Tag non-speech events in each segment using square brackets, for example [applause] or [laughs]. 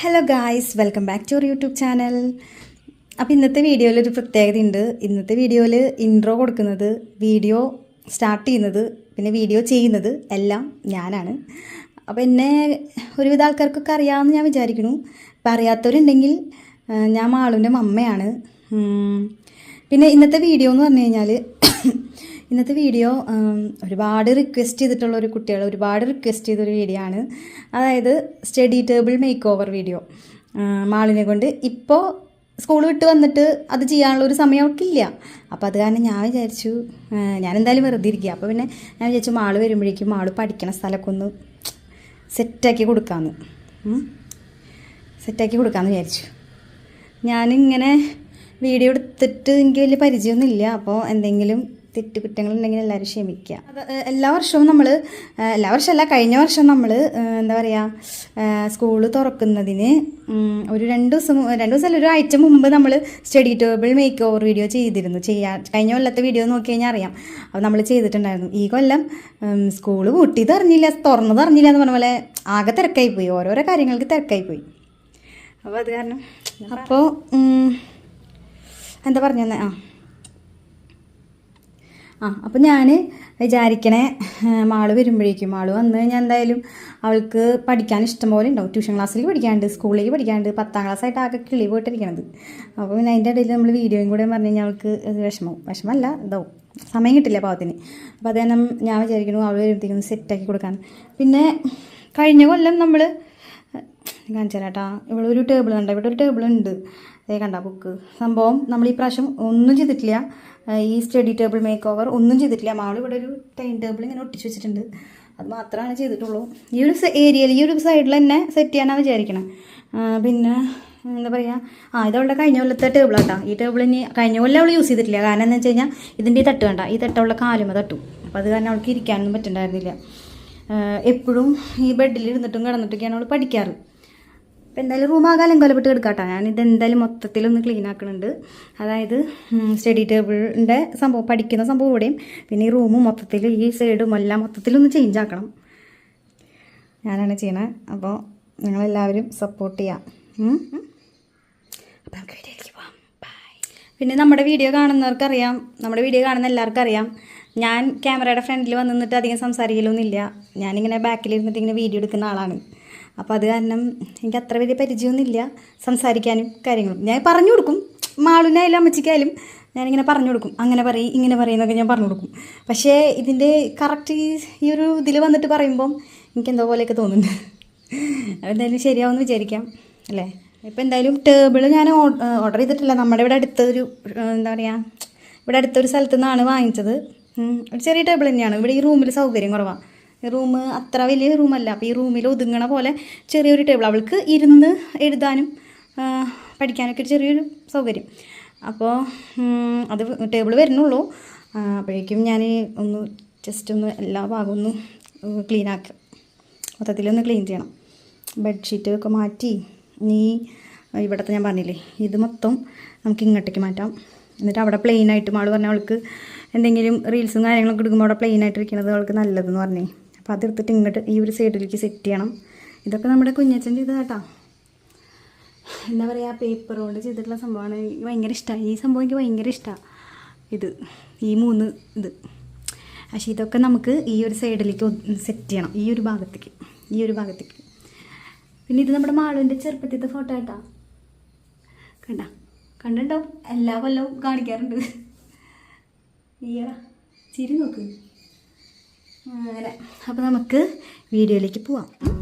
Hello guys welcome back to our YouTube channel അപ്പോൾ ഇന്നത്തെ വീഡിയോയിൽ ഒരു പ്രത്യേകതയുണ്ട്. ഇന്നത്തെ വീഡിയോയിൽ ഇൻട്രോ കൊടുക്കുന്നത് വീഡിയോ സ്റ്റാർട്ട് ചെയ്യുന്നത് പിന്നെ വീഡിയോ ചെയ്യുന്നത് എല്ലാം ഞാനാണ്. അപ്പോൾ എന്നെ ഒരുവിധ ആൾക്കാർക്കൊക്കെ അറിയാമെന്ന് ഞാൻ വിചാരിക്കുന്നു. അപ്പോൾ അറിയാത്തവരുണ്ടെങ്കിൽ ഞാൻ മാളുവിന്റെ മമ്മയാണ്. പിന്നെ ഇന്നത്തെ വീഡിയോ എന്ന് പറഞ്ഞു കഴിഞ്ഞാൽ ഇന്നത്തെ വീഡിയോ ഒരുപാട് റിക്വസ്റ്റ് ചെയ്തിട്ടുള്ള ഒരു കുട്ടികൾ ഒരുപാട് റിക്വസ്റ്റ് ചെയ്തൊരു വീഡിയോ ആണ്. അതായത് study table makeover video മാളിനെ കൊണ്ട് ഇപ്പോൾ സ്കൂൾ വിട്ട് വന്നിട്ട് അത് ചെയ്യാനുള്ള ഒരു സമയം ഇല്ല അപ്പോൾ അത് കാരണം ഞാൻ വിചാരിച്ചു ഞാൻ എന്തായാലും വെറുതെ ഇരിക്കുക അപ്പോൾ പിന്നെ ഞാൻ വിചാരിച്ചു മാൾ വരുമ്പോഴേക്കും മാൾ പഠിക്കണ സ്ഥലമൊക്കെ ഒന്ന് സെറ്റാക്കി കൊടുക്കാമെന്ന്. സെറ്റാക്കി കൊടുക്കാമെന്ന് വിചാരിച്ചു. ഞാനിങ്ങനെ വീഡിയോ എടുത്തിട്ട് എനിക്ക് വലിയ പരിചയമൊന്നുമില്ല അപ്പോൾ എന്തെങ്കിലും തെറ്റുകുറ്റങ്ങളുണ്ടെങ്കിൽ എല്ലാവരും ക്ഷമിക്കുക. അത് എല്ലാ വർഷവും നമ്മൾ എല്ലാ വർഷമല്ല കഴിഞ്ഞ വർഷം നമ്മൾ എന്താ പറയുക സ്കൂൾ തുറക്കുന്നതിന് ഒരു രണ്ട് ദിവസം രണ്ട് ദിവസമല്ല ഒരു ആഴ്ച മുമ്പ് നമ്മൾ study table makeover video ചെയ്തിരുന്നു. ചെയ്യാ കഴിഞ്ഞ കൊല്ലത്തെ വീഡിയോ നോക്കി കഴിഞ്ഞാൽ അറിയാം. അപ്പോൾ നമ്മൾ ചെയ്തിട്ടുണ്ടായിരുന്നു. ഈ കൊല്ലം സ്കൂൾ പൂട്ടിയത് അറിഞ്ഞില്ല തുറന്നത് അറിഞ്ഞില്ല എന്ന് പറഞ്ഞ പോലെ ആകെ തിരക്കായി പോയി ഓരോരോ കാര്യങ്ങൾക്ക് തിരക്കായി പോയി അപ്പോൾ അത് കാരണം അപ്പോൾ എന്താ പറഞ്ഞത് ആ. ആ അപ്പോൾ ഞാൻ വിചാരിക്കണേ മാൾ വരുമ്പോഴേക്കും മാൾ വന്ന് കഴിഞ്ഞാൽ എന്തായാലും അവൾക്ക് പഠിക്കാൻ ഇഷ്ടം പോലെ ഉണ്ടാവും. ട്യൂഷൻ ക്ലാസ്സിൽ പഠിക്കാണ്ട് സ്കൂളിലേക്ക് പഠിക്കാണ്ട് പത്താം ക്ലാസ് ആയിട്ട് ആകെ കിളി പോയിട്ടിരിക്കണത്. അപ്പോൾ പിന്നെ അതിന്റെ ഇടയിൽ നമ്മൾ വീഡിയോയും കൂടെ പറഞ്ഞു കഴിഞ്ഞാൽ അവൾക്ക് വിഷമവും. വിഷമമല്ല ഇതാവും. സമയം കിട്ടില്ല പാവത്തിന്. അപ്പോൾ അത് ഞാൻ വിചാരിക്കുന്നു അവൾ വരുമ്പോഴത്തേക്കും സെറ്റാക്കി കൊടുക്കാൻ. പിന്നെ കഴിഞ്ഞ കൊല്ലം നമ്മൾ കാണിച്ചു ഇവിടെ ഒരു ടേബിൾ ഉണ്ട് ഇവിടെ ഒരു ടേബിൾ ഉണ്ട്. അതേ കണ്ട ബുക്ക് സംഭവം നമ്മൾ ഈ പ്രാവശ്യം ഒന്നും ചെയ്തിട്ടില്ല. ഈ സ്റ്റഡി ടേബിൾ മേക്ക് ഓവർ ഒന്നും ചെയ്തിട്ടില്ല. മാൾ ഇവിടെ ഒരു ടൈൻ ടേബിൾ ഇങ്ങനെ ഒട്ടിച്ച് വെച്ചിട്ടുണ്ട്. അത് മാത്രമാണ് ചെയ്തിട്ടുള്ളൂ. ഈ ഒരു ഏരിയയിൽ ഈ ഒരു സൈഡിൽ തന്നെ സെറ്റ് ചെയ്യാനാണ് വിചാരിക്കണം. പിന്നെ എന്താ പറയുക ആ ഇതവളുടെ കഴിഞ്ഞ കൊല്ലത്തെ ടേബിളാട്ടോ ഈ ടേബിൾ ഇനി കഴിഞ്ഞ കൊല്ലം അവൾ യൂസ് ചെയ്തിട്ടില്ല. കാരണം എന്താ വെച്ച് കഴിഞ്ഞാൽ ഇതിന്റെ ഈ തട്ട് വേണ്ട ഈ തട്ട് അവളുടെ കാലുമ തട്ടു. അപ്പോൾ അത് കാരണം അവൾക്ക് ഇരിക്കാനൊന്നും പറ്റുന്നുണ്ടായിരുന്നില്ല എപ്പോഴും ഈ ബെഡിൽ ഇരുന്നിട്ടും കിടന്നിട്ടൊക്കെയാണ് അവൾ പഠിക്കാറ്. അപ്പോൾ എന്തായാലും റൂം കൊലപ്പെട്ട് കിടക്കാട്ടോ. ഞാനിത് എന്തായാലും മൊത്തത്തിലൊന്ന് ക്ലീൻ ആക്കുന്നുണ്ട് അതായത് സ്റ്റഡി ടേബിളിന്റെ സംഭവം പഠിക്കുന്ന സംഭവം ഇവിടെയും. പിന്നെ ഈ റൂമും മൊത്തത്തിൽ ഈ സൈഡും എല്ലാം മൊത്തത്തിലൊന്ന് ചേഞ്ച് ആക്കണം. ഞാനാണ് ചെയ്യണത് അപ്പോൾ നിങ്ങളെല്ലാവരും സപ്പോർട്ട് ചെയ്യാം. അപ്പം നമുക്ക് വീഡിയോയിലേക്ക് പോകാം പിന്നെ നമ്മുടെ വീഡിയോ കാണുന്നവർക്കറിയാം. നമ്മുടെ വീഡിയോ കാണുന്ന എല്ലാവർക്കും അറിയാം ഞാൻ ക്യാമറയുടെ ഫ്രണ്ടിൽ വന്നിട്ട് അധികം സംസാരിക്കലൊന്നുമില്ല. ഞാനിങ്ങനെ ബാക്കിലിരുന്നിട്ട് ഇങ്ങനെ വീഡിയോ എടുക്കുന്ന ആളാണ്. അപ്പോൾ അത് കാരണം എനിക്ക് അത്ര വലിയ പരിചയമൊന്നുമില്ല സംസാരിക്കാനും കാര്യങ്ങളും. ഞാൻ പറഞ്ഞു കൊടുക്കും. മാളുനായാലും അമ്മച്ചിക്കായാലും ഞാനിങ്ങനെ പറഞ്ഞു കൊടുക്കും. അങ്ങനെ പറയും ഇങ്ങനെ പറയുന്നൊക്കെ ഞാൻ പറഞ്ഞു കൊടുക്കും. പക്ഷേ ഇതിന്റെ കറക്റ്റ് ഈ ഒരു ഇതിൽ വന്നിട്ട് പറയുമ്പം എനിക്ക് എന്തോ പോലെയൊക്കെ തോന്നുന്നുണ്ട്. എന്തായാലും ശരിയാവുമെന്ന് വിചാരിക്കാം അല്ലേ? ഇപ്പം എന്തായാലും ടേബിൾ ഞാൻ ഓർഡർ ചെയ്തിട്ടില്ല. നമ്മുടെ ഇവിടെ അടുത്തൊരു എന്താ പറയുക ഇവിടെ അടുത്തൊരു സ്ഥലത്തു നിന്നാണ് വാങ്ങിച്ചത് ഒരു ചെറിയ ടേബിൾ തന്നെയാണ്. ഇവിടെ ഈ റൂമിൽ സൗകര്യം കുറവാണ് റൂം അത്ര വലിയ റൂമല്ല. അപ്പോൾ ഈ റൂമിൽ ഒതുങ്ങണ പോലെ ചെറിയൊരു ടേബിൾ. അവൾക്ക് ഇരുന്ന് എഴുതാനും പഠിക്കാനൊക്കെ ഒരു ചെറിയൊരു സൗകര്യം. അപ്പോൾ അത് ടേബിൾ വരുന്നുള്ളൂ. അപ്പോഴേക്കും ഞാൻ ഒന്ന് ജസ്റ്റ് ഒന്ന് എല്ലാ ഭാഗവും ഒന്ന് ക്ലീൻ ആക്കുക മൊത്തത്തിലൊന്ന് ക്ലീൻ ചെയ്യണം. ബെഡ്ഷീറ്റ് ഒക്കെ മാറ്റി. നീ ഇവിടുത്തെ ഞാൻ പറഞ്ഞില്ലേ ഇത് മൊത്തം നമുക്ക് ഇങ്ങോട്ടേക്ക് മാറ്റാം. എന്നിട്ട് അവിടെ പ്ലെയിൻ ആയിട്ട് മാൾ പറഞ്ഞ അവൾക്ക് എന്തെങ്കിലും റീൽസും കാര്യങ്ങളൊക്കെ എടുക്കുമ്പോൾ അവിടെ പ്ലെയിൻ ഇരിക്കുന്നത് അവൾക്ക് നല്ലതെന്ന് പറഞ്ഞേ. അപ്പോൾ അതെടുത്തിട്ട് ഇങ്ങോട്ട് ഈ ഒരു സൈഡിലേക്ക് സെറ്റ് ചെയ്യണം. ഇതൊക്കെ നമ്മുടെ കുഞ്ഞച്ചൻ കേട്ടോ എന്താ പറയുക പേപ്പർ കൊണ്ട് ചെയ്തിട്ടുള്ള സംഭവമാണ്. എനിക്ക് ഭയങ്കര ഇഷ്ടമാണ് ഈ സംഭവം എനിക്ക് ഭയങ്കര ഇഷ്ടമാണ് ഇത് ഈ മൂന്ന് ഇത്. പക്ഷേ ഇതൊക്കെ നമുക്ക് ഈ ഒരു സൈഡിലേക്ക് സെറ്റ് ചെയ്യണം. ഈ ഒരു ഭാഗത്തേക്ക്. ഈ ഒരു ഭാഗത്തേക്ക്. പിന്നെ ഇത് നമ്മുടെ മാളുവിന്റെ ചെറുപ്പത്തിലത്തെ ഫോട്ടോ കേട്ടാ കണ്ട? കണ്ടിട്ടുണ്ടാവും? എല്ലാ കൊല്ലവും കാണിക്കാറുണ്ട്. ഈയടാ ചിരി നോക്ക്. അങ്ങനെ. അപ്പോൾ നമുക്ക് വീഡിയോയിലേക്ക് പോവാം.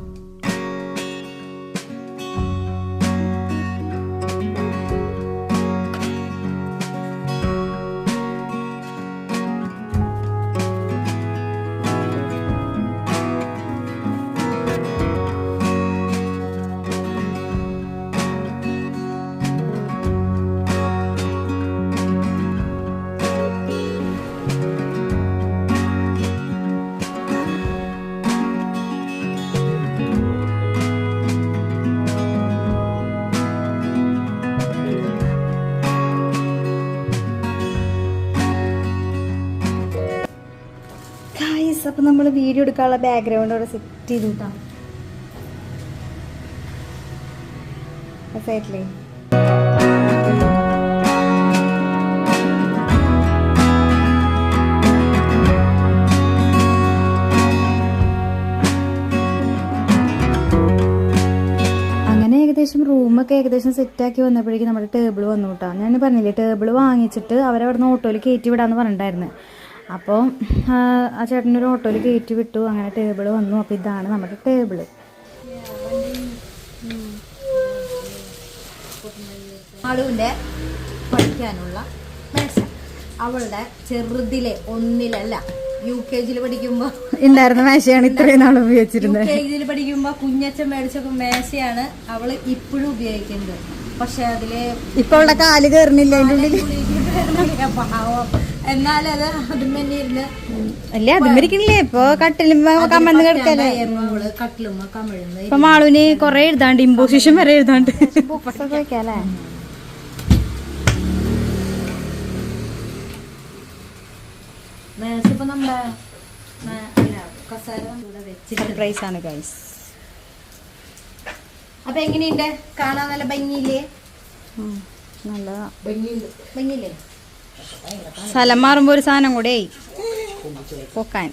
നമ്മൾ വീഡിയോ എടുക്കാനുള്ള ബാക്ക്ഗ്രൗണ്ട് അവിടെ സെറ്റ് ചെയ്തു. കേട്ടോ അങ്ങനെ ഏകദേശം റൂമൊക്കെ ഏകദേശം സെറ്റാക്കി വന്നപ്പോഴേക്കും നമ്മുടെ ടേബിൾ വന്നു കേട്ടോ. ഞാൻ പറഞ്ഞില്ലേ ടേബിൾ വാങ്ങിച്ചിട്ട് അവരവിടെ നിന്ന് ഓട്ടോയിൽ കയറ്റി വിടാമെന്ന് പറഞ്ഞിട്ടുണ്ടായിരുന്നു. അപ്പോൾ ആ ചേട്ടനൊരു ഓട്ടോയിൽ കയറ്റി വിട്ടു. അങ്ങനെ ടേബിൾ വന്നു. അപ്പോൾ ഇതാണ് നമ്മുടെ ടേബിൾ മാളുവിന്റെ പഠിക്കാനുള്ള മേശ അവളുടെ ചെറുതിലെ ഒന്നിലല്ല യു കെ ജിയിൽ പഠിക്കുമ്പോ. ഉണ്ടായിരുന്ന മേശയാണ് ഇത്രയും നാൾ ഉപയോഗിച്ചിരുന്നത്. യു കെ ജിയിൽ പഠിക്കുമ്പോ കുഞ്ഞച്ചൻ മേടിച്ച മേശയാണ് അവൾ ഇപ്പോഴും ഉപയോഗിക്കുന്നത്. പക്ഷെ അതിൽ ഇപ്പൊ അവളുടെ കാൽ കയറുന്നില്ല അതിന്റെ ഉള്ളിൽ പാവം. എന്നാലത് ഇരുന്ന് അല്ല അതും ഇരിക്കണില്ലേ? ഇപ്പൊ കട്ടിലും കമ്മന്ന് കിടക്കല്ലേ? പറ്റാണ്ടായിരുന്നു അവൾ കട്ടിലുമ്മ കമിഴുന്ന് ഇപ്പൊ മാളുവിന് കൊറേ എഴുതാണ്ട് ഇമ്പോസിഷൻ വരെ എഴുതാണ്ട്. വെക്കാല്ലേ നമ്മുടെ കസേര സർപ്രൈസ് ആണ് ഗൈസ് അപ്പൊ എങ്ങനെയുണ്ട്? കാണാൻ നല്ല ഭംഗിയില്ലേ? നല്ലതാ ഭംഗിയില്ലേ? സ്ഥലം മാറുമ്പോ ഒരു സാധനം കൂടെ പൊക്കാൻ.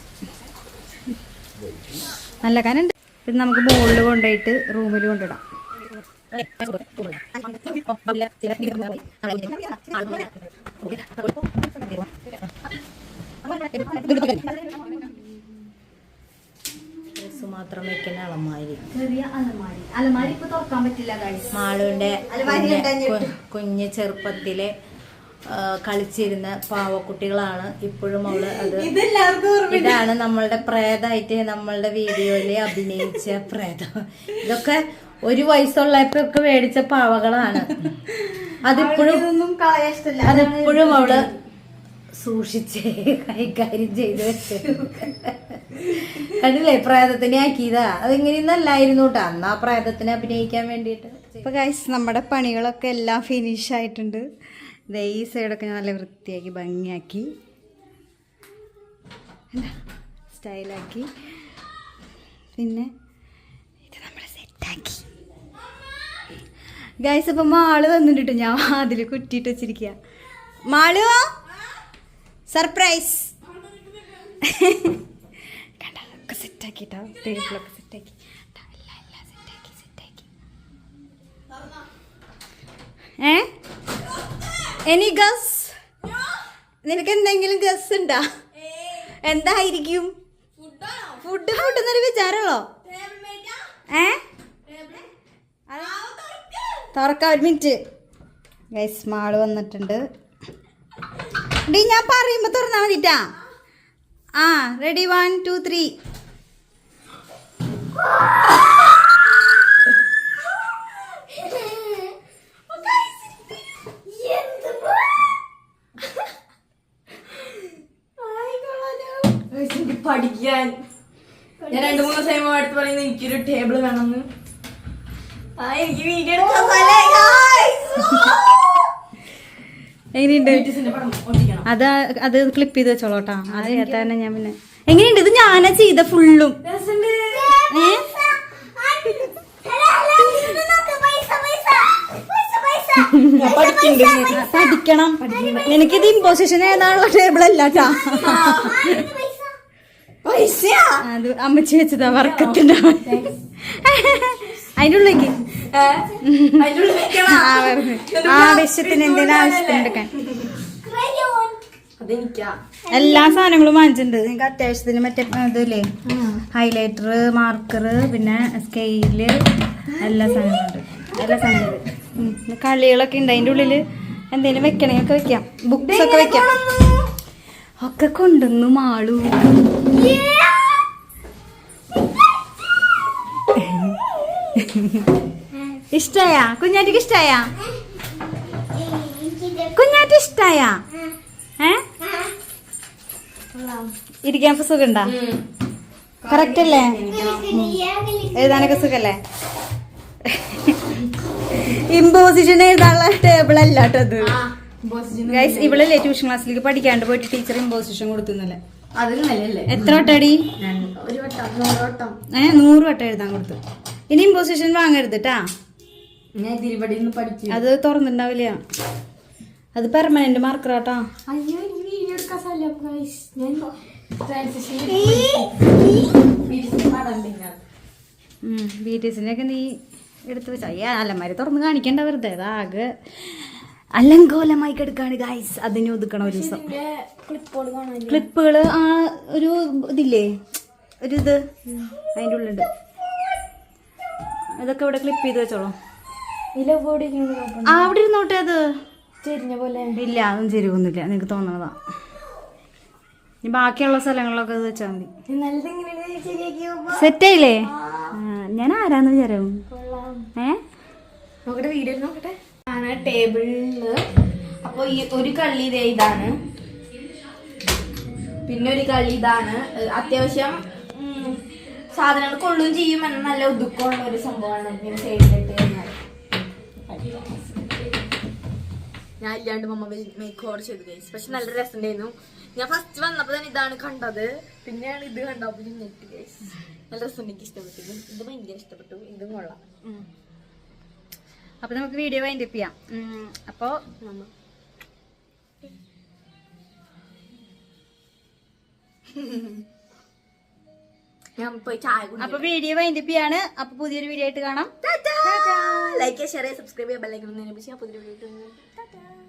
നല്ല കാനുണ്ട്. ഇത് നമുക്ക് മുകളിൽ കൊണ്ടുപോയിട്ട് റൂമിൽ കൊണ്ടിടാം ഡ്രസ് മാത്രം വെക്കുന്ന അലമാരി. ചെറിയ അലമാരി. അലമാരി ഇപ്പൊ തുറക്കാൻ പറ്റില്ല മാളുവിന്റെ കുഞ്ഞ് ചെറുപ്പത്തിലെ കളിച്ചിരുന്ന പാവക്കുട്ടികളാണ് ഇപ്പോഴും അവൾ അത് ഇതാണ് നമ്മളുടെ പ്രേതമായിട്ട് നമ്മളുടെ വീഡിയോയിൽ അഭിനയിച്ച പ്രേതം. ഇതൊക്കെ ഒരു വയസ്സുള്ളപ്പോഴൊക്കെ മേടിച്ച പാവകളാണ്. അതിപ്പോഴും അതെപ്പോഴും അവൾ സൂക്ഷിച്ച് കൈകാര്യം ചെയ്ത് വെച്ച് കണ്ടില്ലേ? പ്രേതത്തിനെ ആക്കിയതാ. അതെങ്ങനെയൊന്നല്ലായിരുന്നു കേട്ടോ. അന്ന് ആ പ്രേതത്തിനെ അഭിനയിക്കാൻ വേണ്ടിയിട്ട്. ഇപ്പൊ ഗൈസ് നമ്മുടെ പണികളൊക്കെ എല്ലാം ഫിനിഷ് ആയിട്ടുണ്ട്. ഈ സൈഡൊക്കെ ഞാൻ നല്ല വൃത്തിയാക്കി ഭംഗിയാക്കി. സ്റ്റൈലാക്കി പിന്നെ ഇത് നമ്മൾ സെറ്റാക്കി ഗൈസ് അപ്പം മാൾ തന്നിട്ടുണ്ട് ഞാൻ അതിൽ കുറ്റിയിട്ട് വെച്ചിരിക്കുക മാളു സർപ്രൈസ് [laughs] കണ്ട ഒക്കെ സെറ്റാക്കിട്ടോ ടേബിളൊക്കെ സെറ്റാക്കി എല്ലാം എല്ലാം സെറ്റാക്കി സെറ്റാക്കി ഏ? എനി ഗസ് നിനക്ക് എന്തെങ്കിലും ഗസ് ഉണ്ടാ? എന്തായിരിക്കും? ഫുഡ് ഫുഡ് എന്നൊരു വിചാരമുള്ളോ? ഏ? തുറക്കാം. ഒരു മിനിറ്റ് ഗൈസ് മാൾ വന്നിട്ടുണ്ട്. ഡി ഞാൻ പറയുമ്പോ തുറന്നാ മതിട്ടാ. ആ റെഡി വൺ ടു ത്രീ പഠിക്കാൻ. ഞാൻ രണ്ടു മൂന്ന് ദിവസം അടുത്ത് പറയുന്നത് എനിക്കൊരു ടേബിൾ വേണമെന്ന്. ആ എനിക്ക് വീഡിയോ എങ്ങനെയുണ്ട്? അത് അത് ക്ലിപ്പ് ചെയ്ത് വെച്ചോളൂട്ടാ അത് തന്നെ ഞാൻ പിന്നെ എങ്ങനെയുണ്ട്? ഇത് ഞാനാ ചെയ്ത ഫുള്ളും പഠിക്കണം. എനിക്കിത് ഇമ്പോസിഷൻ ഏതാണുള്ള ടേബിൾ അല്ലാട്ടാ പൈസ അത് അമ്മച്ചി വെച്ചതാ വർക്കത്തിന്റെ അതിന്റെ ഉള്ളിലേക്ക്. ആവശ്യത്തിന് എന്തെങ്കിലും ആവശ്യത്തിന് എടുക്കാൻ എല്ലാ സാധനങ്ങളും വാങ്ങിച്ചിട്ടുണ്ട്. നിങ്ങൾക്ക് അത്യാവശ്യത്തിന് മറ്റേ ഇതില്ലേ? ഹൈലൈറ്റർ മാർക്കർ പിന്നെ സ്കെയിൽ എല്ലാ സാധനങ്ങളുണ്ട്. എല്ലാ സാധനങ്ങളും ഉം. കളികളൊക്കെ ഉണ്ട്. അതിന്റെ ഉള്ളിൽ എന്തെങ്കിലും വെക്കണമെങ്കിൽ ഒക്കെ വെക്കാം. ബുക്സ് ഒക്കെ വെക്കാം. ഒക്കെ കൊണ്ടുവന്നു മാളു. ഇഷ്ടായ? കുഞ്ഞാറ്റിക്ക് ഇഷ്ടായാ? കുഞ്ഞാറ്റി ഇഷ്ടായാ? ഏ? ഇരിക്കാൻ സുഖണ്ടാ? കറക്റ്റ് അല്ലേ? എഴുതാനൊക്കെ സുഖല്ലേ? ഇമ്പോസിഷൻ എഴുതാനുള്ള ടേബിൾ അല്ല കേട്ടത് ഗൈസ് ഇവളല്ലേ ട്യൂഷൻ ക്ലാസ്സിലേക്ക് പഠിക്കാണ്ട് പോയിട്ട് ടീച്ചർ ഇമ്പോസിഷൻ കൊടുത്തുന്നല്ലേ? എത്ര വട്ടടി? വട്ടം നൂറ് വട്ടം. ഏ നൂറ് വട്ടം എഴുതാൻ കൊടുത്തു. ഇനി ഇമ്പോസിഷൻ വാങ്ങരുത് ട്ടാ. ഞാൻ ഇതിരിപടി നിന്ന് പഠിക്കും. അത് തുറന്നിട്ടുണ്ടാവില്ല അത് പെർമനന്റ് മാർക്കറാട്ടാ അയ്യോ എനിക്ക് വീഡിയോ എടുക്കാൻ സ്ഥലം ഞാൻ ബി ടി നീ എടുത്ത് വെച്ച. അയ്യ അലമാരി തുറന്ന് കാണിക്കണ്ട വെറുതെ. അതാകെ അലങ്കോലമായി കിടക്കാണ് ഗൈസ് അതിനെ ഒതുക്കണം ഒരു ദിവസം. ക്ലിപ്പുകൾ ആ ഒരു ഇതില്ലേ? ഒരു ഇത്. അതിന്റെ ഉള്ളിലുണ്ട്. ഇതൊക്കെ ഇവിടെ ക്ലിപ്പ് ചെയ്ത് വെച്ചോളൂ. ആ അവിടെ ഇരുന്നോട്ടെ അത്. ചെരിഞ്ഞ പോലെ. ഇല്ല അതും ചെരുവൊന്നുമില്ല. നിനക്ക് തോന്നണതാ. ഇനി ബാക്കിയുള്ള സ്ഥലങ്ങളിലൊക്കെ ഇത് വെച്ചാൽ മതി. സെറ്റായില്ലേ ഞാൻ ആരാന്ന് വിചാരം? ഏ? നോക്കട്ടെ വീഡിയോ നോക്കട്ടെ. ആണ് ടേബിളിൽ. അപ്പൊ ഈ ഒരു കള്ളി ഇതേ ഇതാണ്. പിന്നെ ഒരു കള്ളി ഇതാണ്. അത്യാവശ്യം സാധനങ്ങൾ കൊള്ളുകയും ചെയ്യും. എന്ന നല്ല ഒതുക്കമുള്ള ഒരു സംഭവമാണ്. ഇങ്ങനെ സൈഡിലിട്ട് ഞാൻ ഇല്ലാണ്ട് മമ്മ മേക്ക് ഓവർ ചെയ്തു ഗൈസ് പക്ഷെ നല്ല രസമുണ്ടായിരുന്നു. ഞാൻ ഫസ്റ്റ് വന്നപ്പോ തന്നെ ഇതാണ് കണ്ടത്. പിന്നെയാണ് ഇത് കണ്ടപ്പോ നെറ്റ് ഗൈസ് നല്ല രസം എനിക്ക് ഇഷ്ടപ്പെട്ടു ഇത് ഭയങ്കര ഇഷ്ടപ്പെട്ടു. ഇതും കൊള്ളാം. അപ്പൊ നമുക്ക് വീഡിയോ വൈൻഡ് അപ്പ് ചെയ്യാം. അപ്പോ മമ്മ. [laughs] ഞാൻ പോയി ചായ അപ്പൊ വീഡിയോ വൈൻഡ് അപ്പ് പുതിയൊരു വീഡിയോ ആയിട്ട് കാണാം. ലൈക്ക് ഷെയർ സബ്സ്ക്രൈബ് ചെയ്യാൻ ബെല്ലൈക്കൺ പുതിയ വീഡിയോ